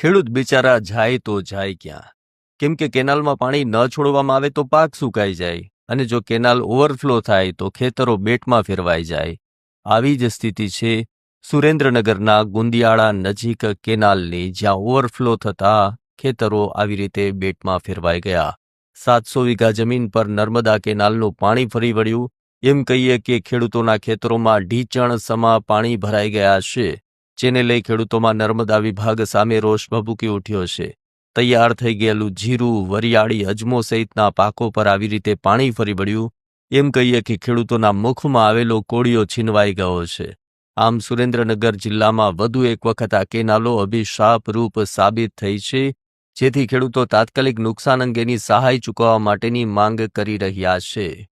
ખેડૂત બિચારા જાય તો જાય ક્યાં? કેમ કે કેનાલમાં પાણી ન છોડવામાં આવે તો પાક સુકાઈ જાય અને જો કેનાલ ઓવરફ્લો થાય તો ખેતરો બેટમાં ફેરવાઈ જાય. આવી જ સ્થિતિ છે સુરેન્દ્રનગરના ગુંદિયાળા નજીક કેનાલની જ્યાં ઓવરફ્લો થતા ખેતરો આવી રીતે બેટમાં ફેરવાઈ ગયા. સાતસો વીઘા જમીન પર નર્મદા કેનાલનું પાણી ફરી વળ્યું. એમ કહીએ કે ખેડૂતોના ખેતરોમાં ઢીચણ સમા પાણી ભરાઈ ગયા છે. જેને લઈ ખેડૂતોમાં નર્મદા વિભાગ સામે રોષ ભભૂકી ઉઠ્યો છે. તૈયાર થઈ ગયેલું જીરું, વરિયાળી, અજમો સહિતના પાકો પર આવી રીતે પાણી ફરી વળ્યું. એમ કહીએ કે ખેડૂતોના મુખમાં આવેલો કોળિયો છીનવાઈ ગયો છે. આમ સુરેન્દ્રનગર જિલ્લામાં વધુ એક વખત આ કેનાલો અભિશાપ રૂપ સાબિત થઈ છે, જેથી ખેડૂતો તાત્કાલિક નુકસાન અંગેની સહાય ચૂકવવા માટેની માંગ કરી રહ્યા છે.